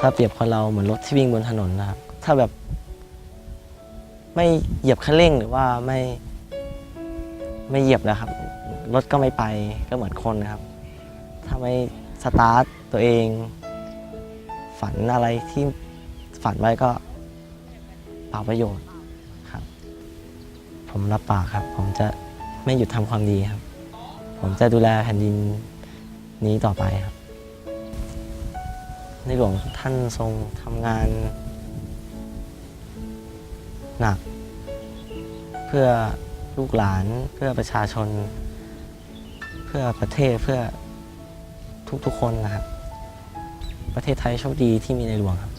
ถ้าเปรียบคนเราเหมือนรถที่วิ่งบนถนนนะครับ ถ้าแบบ ไม่เหยียบคันเร่งหรือว่าไม่ ไม่เหยียบนะครับ รถก็ไม่ไปก็เหมือนคนนะครับ ถ้าไม่สตาร์ทตัวเอง ฝันอะไรที่ฝันไว้ก็เปล่าประโยชน์ครับ ผมรับปากครับ ผมจะไม่หยุดทำความดีครับ ผมจะดูแลแผ่นดินนี้ต่อไปครับ ในหลวงท่านทรงทำงาน หนัก เพื่อลูกหลานเพื่อประชาชน เพื่อประเทศเพื่อทุกๆคนนะครับ ประเทศไทยโชคดีที่มีในหลวงครับ